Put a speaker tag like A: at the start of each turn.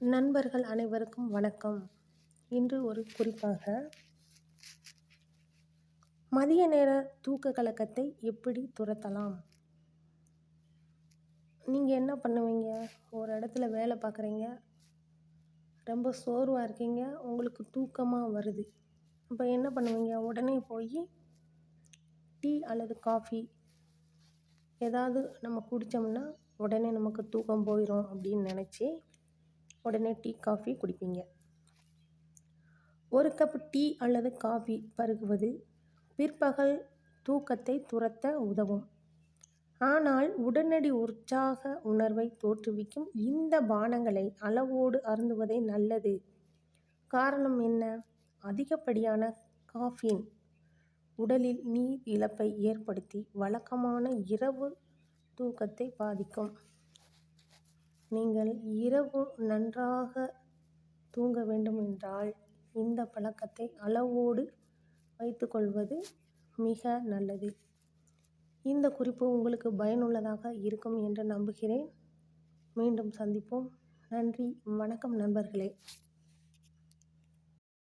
A: நண்பர்கள் அனைவருக்கும் வணக்கம். இன்று ஒரு குறிப்பாக மதிய நேர தூக்க கலக்கத்தை எப்படி துரத்தலாம்? நீங்கள் என்ன பண்ணுவீங்க? ஒரு இடத்துல வேலை பார்க்குறீங்க ரொம்ப சோர்வாக இருக்கீங்க உங்களுக்கு தூக்கமாக வருது. அப்போ என்ன பண்ணுவீங்க? உடனே போய் டீ அல்லது காஃபி ஏதாவது நம்ம குடித்தோம்னா உடனே நமக்கு தூக்கம் போயிடும் அப்படின்னு நினச்சி உடனே டீ காஃபி குடிப்பீங்க. ஒரு கப் டீ அல்லது காஃபி பருகுவது பிற்பகல் தூக்கத்தை துரத்த உதவும். ஆனால் உடனடி உற்சாக உணர்வை தோற்றுவிக்கும் இந்த பானங்களை அளவோடு அருந்துவதே நல்லது. காரணம் என்ன? அதிகப்படியான காஃபின் உடலில் நீர் இழப்பை ஏற்படுத்தி வழக்கமான இரவு தூக்கத்தை பாதிக்கும். நீங்கள் இரவு நன்றாக தூங்க வேண்டுமென்றால் இந்த பழக்கத்தை அளவோடு வைத்துக்கொள்வது மிக நல்லது. இந்த குறிப்பு உங்களுக்கு பயனுள்ளதாக இருக்கும் என்று நம்புகிறேன். மீண்டும் சந்திப்போம். நன்றி. வணக்கம் நண்பர்களே.